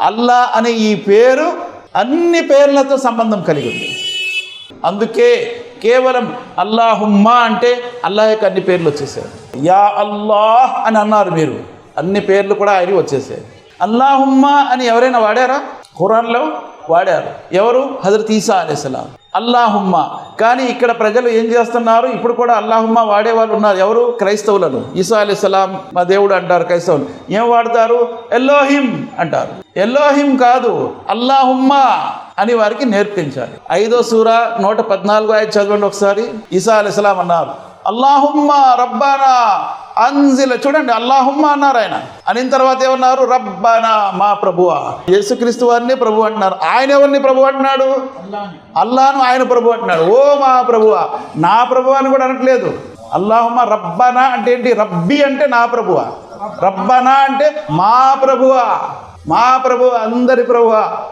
అల్లా అనే ఈ పేరు అన్ని పేర్లతో సంబంధం కలిగి ఉంది. అందుకే కేవలం అల్లాహుమ్మా అంటే అల్లాహ్ యొక్క అన్ని పేర్లు వచ్చేసాయి. యా అల్లాహ్ అని అన్నారు మీరు. అన్ని పేర్లు కూడా ఆయన వచ్చేసాయి. అల్లాహుమ్మా అని ఎవరైనా వాడారా? ఖురాన్లో వాడారు. ఎవరు? హజరత్ ఈసా అలైహిస్సలాం. అల్లాహుమ్మా. కానీ ఇక్కడ ప్రజలు ఏం చేస్తున్నారు? ఇప్పుడు కూడా అల్లాహుమ్మా వాడేవాళ్ళు ఉన్నారు. ఎవరు? క్రైస్తవులను. ఈసా అలీస్లాం మా దేవుడు అంటారు క్రైస్తవులు. ఏం వాడతారు? ఎల్లోహిం అంటారు. ఎల్లోహిం కాదు అల్లాహుమ్మా అని వారికి నేర్పించాలి. ఐదో సూర నూట పద్నాలుగు ఐదు చదవండి ఒకసారి. ఈసా అలీస్లాం అన్నారు అల్లాహుమ్మా రబ్బానా అంజిల చూడండి అల్లాహుమ్మ అన్నారు ఆయన. అనిన తర్వాత ఏమన్నారు? రబ్బానా మా ప్రభువా. యేసుక్రీస్తు వారిని ప్రభు అంటున్నారు. ఆయన ఎవరిని ప్రభు అంటున్నాడు? అల్లాను ఆయన ప్రభు అంటున్నాడు. ఓ మా ప్రభువా నా ప్రభు అని కూడా అనట్లేదు. అల్లాహుమ్మ రబ్బనా అంటే ఏంటి? రబ్బీ అంటే నా ప్రభువా. రబ్బనా అంటే మా ప్రభువా. మా ప్రభు అందరి ప్రభువా.